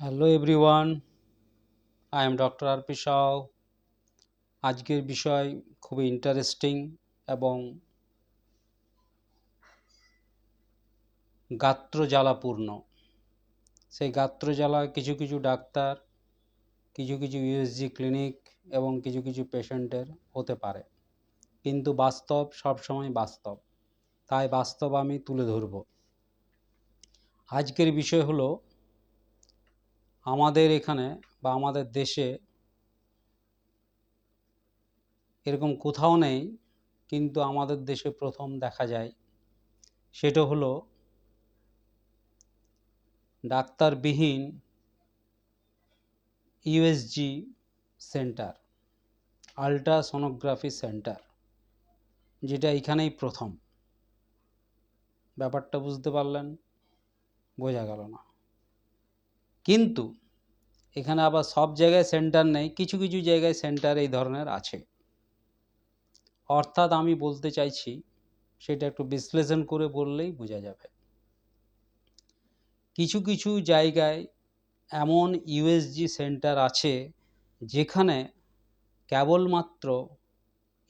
Hello everyone I am doctor R P Sau আজকের বিষয় খুবই ইন্টারেস্টিং এবং গাত্রজ্বালাপূর্ণ। সেই গাত্রজ্বালায় কিছু কিছু ডাক্তার, কিছু কিছু ইউএসজি ক্লিনিক এবং কিছু কিছু পেশেন্টের হতে পারে। কিন্তু বাস্তব সবসময় বাস্তব। তাই বাস্তব আমি তুলে ধরব। আজকের বিষয় হলো আমাদের এখানে বা আমাদের দেশে এরকম কোথাও নেই, কিন্তু আমাদের দেশে প্রথম দেখা যায়। সেটা হলো ডাক্তারবিহীন ইউএসজি সেন্টার, আলট্রাসোনোগ্রাফি সেন্টার, যেটা এখানেই প্রথম। ব্যাপারটা বুঝতে পারলেন, বোঝা গেল না। কিন্তু এখানে আবার সব জায়গায় সেন্টার নেই, কিছু কিছু জায়গায় সেন্টার এই ধরনের আছে। অর্থাৎ আমি বলতে চাইছি, সেটা একটু বিশ্লেষণ করে বললেই বোঝা যাবে। কিছু কিছু জায়গায় এমন ইউএসজি সেন্টার আছে, যেখানে কেবলমাত্র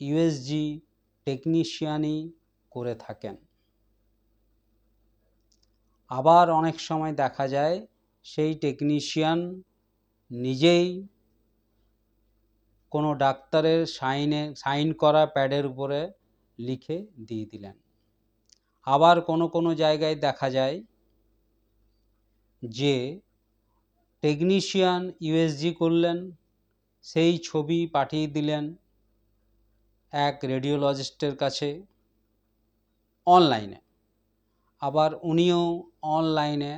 ইউএসজি টেকনিশিয়ানই করে থাকেন। আবার অনেক সময় দেখা যায় সেই টেকনিশিয়ান নিজেই কোনো ডাক্তারের সাইনে, সাইন করা প্যাডের উপরে লিখে দিয়ে দিলেন। আবার কোনো কোনো জায়গায় দেখা যায় যে টেকনিশিয়ান ইউএসজি করলেন, সেই ছবি পাঠিয়ে দিলেন এক রেডিওলজিস্টের কাছে অনলাইনে আবার উনিও অনলাইনে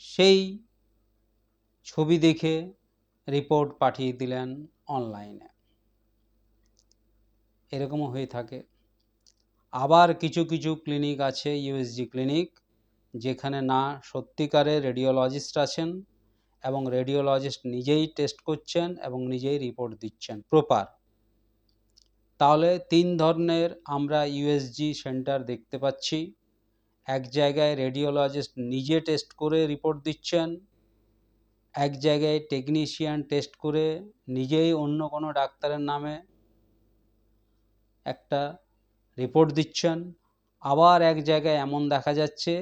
সেই ছবি দেখে রিপোর্ট পাঠিয়ে দিলেন অনলাইনে এরকমও হয়ে থাকে। আবার কিছু কিছু ক্লিনিক আছে ইউএসজি ক্লিনিক যেখানে না সত্যিকারে রেডিওলজিস্ট আছেন এবং রেডিওলজিস্ট নিজেই টেস্ট করছেন এবং নিজেই রিপোর্ট দিচ্ছেন প্রপার তাহলে তিন ধরনের আমরা ইউএসজি সেন্টার দেখতে পাচ্ছি। এক জায়গায় রেডিওলজিস্ট নিজে টেস্ট করে রিপোর্ট দিচ্ছেন, এক জায়গায় টেকনিশিয়ান টেস্ট করে নিজেই অন্য কোনো ডাক্তারের নামে একটা রিপোর্ট দিচ্ছেন। আবার এক জায়গায় এমন দেখা যাচ্ছে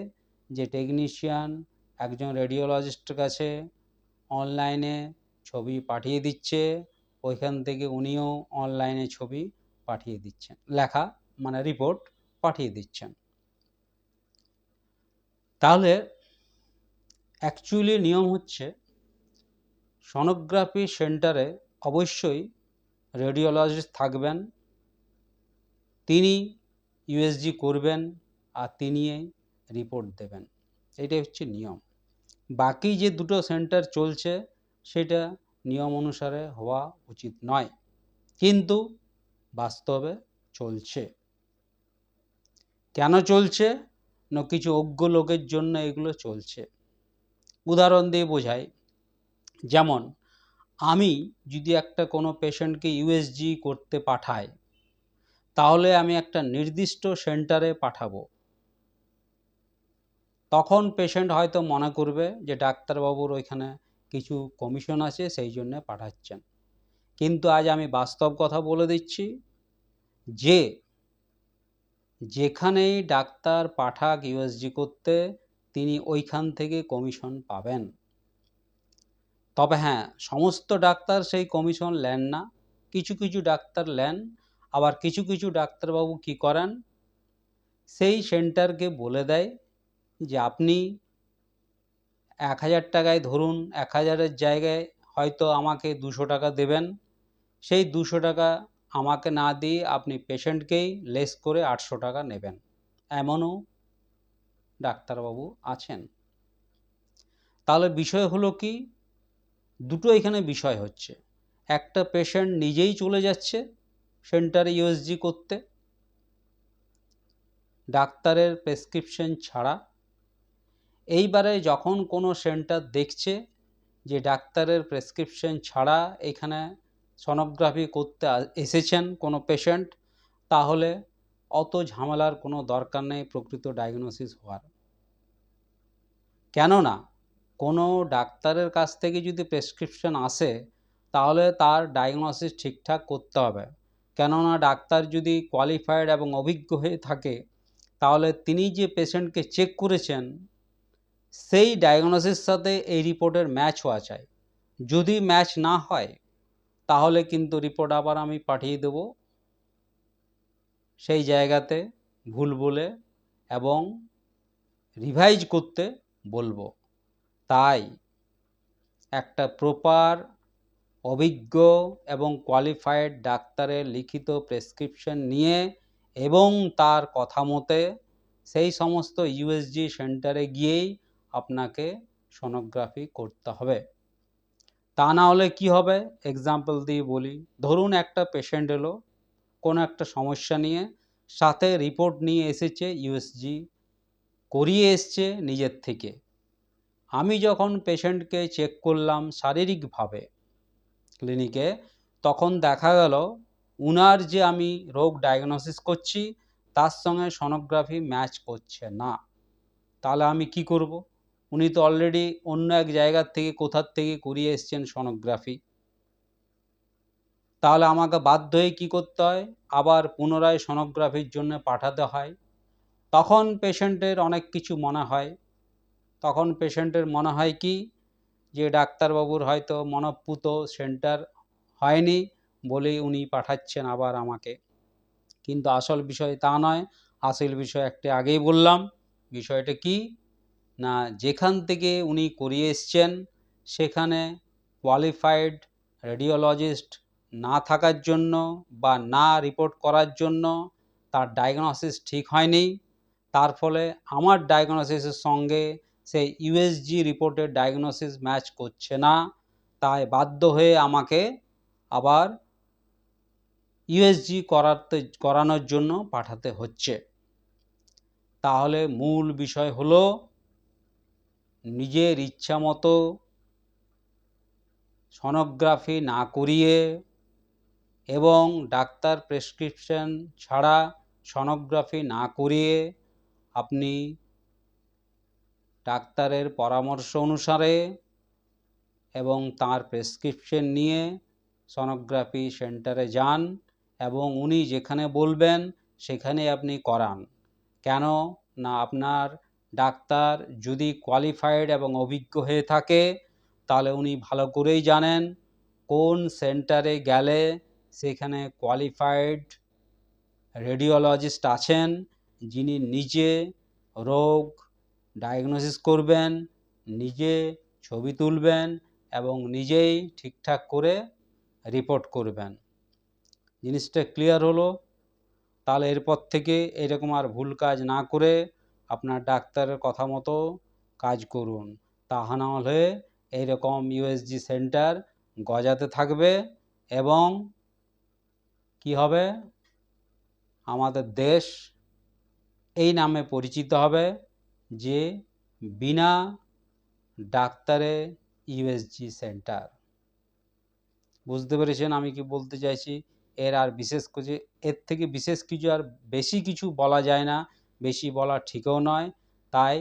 যে টেকনিশিয়ান একজন রেডিওলজিস্টের কাছে অনলাইনে ছবি পাঠিয়ে দিচ্ছে, ওইখান থেকে উনিও অনলাইনে ছবি পাঠিয়ে দিচ্ছেন, লেখা মানে রিপোর্ট পাঠিয়ে দিচ্ছেন। তাহলে অ্যাকচুয়ালি নিয়ম হচ্ছে সনোগ্রাফি সেন্টারে অবশ্যই রেডিওলজিস্ট থাকবেন, তিনি ইউএসজি করবেন আর তিনি রিপোর্ট দেবেন। এটাই হচ্ছে নিয়ম। বাকি যে দুটো সেন্টার চলছে, সেটা নিয়ম অনুসারে হওয়া উচিত নয়। কিন্তু বাস্তবে চলছে। কেন চলছে? কিছু অজ্ঞ লোকের জন্য এগুলো চলছে। উদাহরণ দিয়ে বোঝাই, যেমন, আমি যদি একটা কোনো পেশেন্টকে ইউএসজি করতে পাঠাই, তাহলে আমি একটা নির্দিষ্ট সেন্টারে পাঠাবো। তখন পেশেন্ট হয়তো মনে করবে যে ডাক্তারবাবুর ওইখানে কিছু কমিশন আছে, সেই জন্য পাঠাচ্ছেন। কিন্তু আজ আমি বাস্তব কথা বলে দিচ্ছি যে যেখানেই ডাক্তার পাঠাক ইউএসজি করতে, তিনি ওইখান থেকে কমিশন পাবেন। তবে হ্যাঁ সমস্ত ডাক্তার সেই কমিশন নেন না। কিছু কিছু ডাক্তার নেন, আবার কিছু কিছু ডাক্তারবাবু কি করেন? সেই সেন্টারকে বলে দেয় যে আপনি এক হাজার টাকায় ধরুন, এক হাজারের জায়গায় হয়তো আমাকে দুশো টাকা দেবেন। সেই দুশো টাকা আমাকে না দিয়ে আপনি পেশেন্টকেই লেস করে আটশো টাকা নেবেন। এমনও ডাক্তারবাবু আছেন। তাহলে বিষয় হলো কি? দুটো এখানে বিষয় হচ্ছে। একটা পেশেন্ট নিজেই চলে যাচ্ছে সেন্টারে ইউএসজি করতে। ডাক্তারের প্রেসক্রিপশন ছাড়া। এইবারে যখন কোনো সেন্টার দেখছে যে ডাক্তারের প্রেসক্রিপশন ছাড়া এখানে সনোগ্রাফি করতে এসেছেন কোনো পেশেন্ট তাহলে অত ঝামেলার কোনো দরকার নেই প্রকৃত ডায়াগনোসিস হওয়ার। কেননা কোনো ডাক্তারের কাছ থেকে যদি প্রেসক্রিপশন আসে, তাহলে তার ডায়াগনোসিস ঠিকঠাক করতে হবে। কেননা ডাক্তার যদি কোয়ালিফাইড এবং অভিজ্ঞ হয়ে থাকে, তাহলে তিনি যে পেশেন্টকে চেক করেছেন, সেই ডায়াগনোসিস সাথে এই রিপোর্টের ম্যাচ হওয়া চাই। যদি ম্যাচ না হয় তাহলে কিন্তু রিপোর্ট আবার আমি পাঠিয়ে দেব। সেই জায়গাতে ভুল বলে এবং রিভাইজ করতে বলব। তাই একটা প্রপার অভিজ্ঞ এবং কোয়ালিফাইড ডাক্তারের লিখিত প্রেসক্রিপশন নিয়ে এবং তার কথা মতে সেই সমস্ত ইউএসজি সেন্টারে গিয়েই আপনাকে সোনোগ্রাফি করতে হবে। তা না হলে কি হবে? এক্সাম্পল দিয়ে বলি। ধরুন একটা পেশেন্ট এলো, কোনো একটা সমস্যা নিয়ে, সাথে রিপোর্ট নিয়ে এসেছে ইউএসজি করিয়ে এসছে নিজের থেকে। আমি যখন পেশেন্টকে চেক করলাম শারীরিকভাবে ক্লিনিকে তখন দেখা গেল উনার যে আমি রোগ ডায়াগনোসিস করছি, তার সঙ্গে সনোগ্রাফি ম্যাচ করছে না। তাহলে আমি কি করব? উনি তো অলরেডি অন্য এক জায়গার থেকে কোথার থেকে করিয়ে এসছেন সনোগ্রাফি তাহলে আমাকে বাধ্য হয়ে কী করতে হয়? আবার পুনরায় সনোগ্রাফির জন্য পাঠাতে হয়। তখন পেশেন্টের অনেক কিছু মনে হয়। তখন পেশেন্টের মনে হয় কি? যে ডাক্তারবাবুর হয়তো মনপ্পুত সেন্টার হয়নি বলেই উনি পাঠাচ্ছেন আবার আমাকে। কিন্তু আসল বিষয় তা নয়। আসল বিষয় একটি আগেই বললাম। বিষয়টা কি? না, যেখান থেকে উনি করিয়ে এসছেন, সেখানে কোয়ালিফাইড রেডিওলজিস্ট না থাকার জন্য বা না রিপোর্ট করার জন্য তার ডায়াগনোসিস ঠিক হয়নি। তার ফলে আমার ডায়াগনোসিসের সঙ্গে সেই ইউএসজি রিপোর্টের ডায়াগনোসিস ম্যাচ করছে না। তাই বাধ্য হয়ে আমাকে আবার ইউএসজি করাতে, করানোর জন্য পাঠাতে হচ্ছে। তাহলে মূল বিষয় হলো নিজের ইচ্ছা মতো সনোগ্রাফি না করিয়ে এবং ডাক্তার প্রেসক্রিপশন ছাড়া সনোগ্রাফি না করিয়ে আপনি ডাক্তারের পরামর্শ অনুসারে এবং তার প্রেসক্রিপশন নিয়ে সনোগ্রাফি সেন্টারে যান এবং উনি যেখানে বলবেন সেখানে আপনি করান। কেন? না, আপনার ডাক্তার যদি কোয়ালিফাইড এবং অভিজ্ঞ হয়ে থাকে, তাহলে উনি ভালো করেই জানেন কোন সেন্টারে গেলে সেখানে কোয়ালিফাইড রেডিওলজিস্ট আছেন, যিনি নিজে রোগ ডায়াগনোসিস করবেন, নিজে ছবি তুলবেন এবং নিজেই ঠিকঠাক করে রিপোর্ট করবেন। জিনিসটা ক্লিয়ার হলো, তাহলে এরপর থেকে এরকম আর ভুল কাজ না করে আপনার ডাক্তারের কথা মতো কাজ করুন। তা না হলে এইরকম ইউএসজি সেন্টার গজাতে থাকবে এবং কি হবে? আমাদের দেশ এই নামে পরিচিত হবে যে বিনা ডাক্তারে ইউএসজি সেন্টার। বুঝতে পেরেছেন আমি কি বলতে চাইছি? এর আর বিশেষ কিছু এর থেকে বিশেষ কিছু আর বেশি কিছু বলা যায় না। বেশি বলা ঠিকও নয়, তাই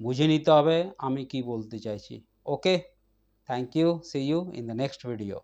বুঝে নিতে হবে আমি কি বলতে চাইছি। Okay thank you see you in the next video